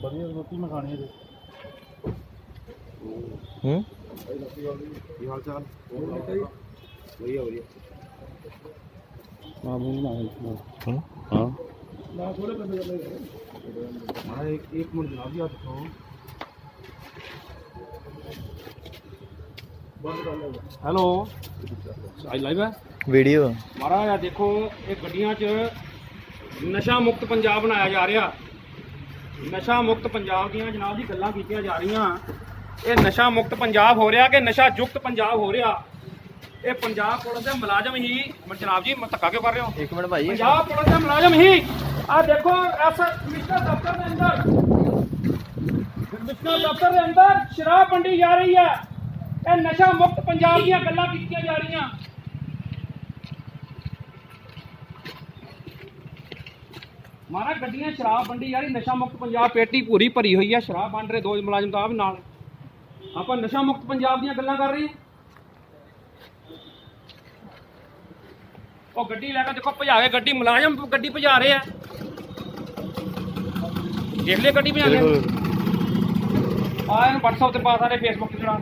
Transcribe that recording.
ਵਧੀਆ ਰੋਟੀ ਮਖਾਣੀ ਇਹਦੇ ਹੂੰ? ਕੀ ਹਾਲ ਚਾਲ ਵਧੀਆ ਵਧੀਆ ਮਾਮੂ ਨੂੰ ਆਇਆ ਹਾਂ? ਹਾਂ। ਨਾ ਥੋੜੇ ਪੈਸੇ ਲੈ ਇੱਕ ਮਿੰਟ ਜਨਾਬ ਜੀ ਆਪ ਹੈਲੋ। ਅੱਜ ਲਾਈਵ ਹੈ? ਵੀਡੀਓ। ਮਹਾਰਾਜ ਆ ਦੇਖੋ ਇਹ ਗੱਡੀਆਂ 'ਚ ਨਸ਼ਾ ਮੁਕਤ ਪੰਜਾਬ ਬਣਾਇਆ ਜਾ ਰਿਹਾ। ਨਸ਼ਾ ਮੁਕਤ ਪੰਜਾਬ ਦੀਆਂ ਜਨਾਬ ਜੀ ਗੱਲਾਂ ਕੀਤੀਆਂ ਜਾ ਰਹੀਆਂ। ਇਹ ਨਸ਼ਾ ਮੁਕਤ ਪੰਜਾਬ ਹੋ ਰਿਹਾ ਕਿ ਨਸ਼ਾ ਯੁਕਤ ਪੰਜਾਬ ਹੋ ਰਿਹਾ? ਇਹ ਪੰਜਾਬ ਪੁਲਿਸ ਦੇ ਮੁਲਾਜ਼ਮ ਹੀ ਜਨਾਬ ਜੀ ਧੱਕਾ ਕਿਉਂ ਕਰ ਰਹੇ ਹੋ? ਇੱਕ ਮਿੰਟ ਭਾਈ। ਪੰਜਾਬ ਪੁਲਿਸ ਦੇ ਮੁਲਾਜ਼ਮ ਹੀ। ਆ ਦੇਖੋ ਐਸ ਕਮਿਸ਼ਨਰ ਦਫ਼ਤਰ ਦੇ ਅੰਦਰ। ਕਮਿਸ਼ਨਰ ਦਫ਼ਤਰ ਦੇ ਅੰਦਰ ਸ਼ਰਾਬ ਵੰਡੀ ਜਾ ਰਹੀ ਹੈ। ਇਹ ਨਸ਼ਾ ਮੁਕਤ ਪੰਜਾਬ ਦੀਆਂ ਗੱਲਾਂ ਕੀਤੀਆਂ ਜਾ ਰਹੀਆਂ। ਮਾਰਾ ਗੱਡੀਆਂ ਸ਼ਰਾਬ ਵੰਡੀ ਰਹੀ ਨਸ਼ਾ ਮੁਕਤ ਪੰਜਾਬ ਪੇਟੀ ਪੂਰੀ ਭਰੀ ਹੋਈ ਹੈ ਸ਼ਰਾਬ ਵੰਡ ਰਹੇ ਦੋ ਮੁਲਾਜ਼ਮ ਤਾਂ ਆਪ ਨਾਲ। ਆਪਾਂ ਨਸ਼ਾ ਮੁਕਤ ਪੰਜਾਬ ਦੀਆਂ ਗੱਲਾਂ ਕਰ ਰਹੇ ਹਾਂ ਉਹ ਗੱਡੀ ਲੈ ਕੇ ਦੇਖੋ ਭਜਾ ਕੇ ਗੱਡੀ ਮੁਲਾਜ਼ਮ ਗੱਡੀ ਭਜਾ ਰਹੇ ਆ। ਦੇਖ ਲੈ ਗੱਡੀ ਭਜਾ ਕੇ। ਆ ਇਹਨੂੰ WhatsApp ਤੇ ਪਾ ਸਾਰੇ Facebook ਤੇ ਚੜਾ।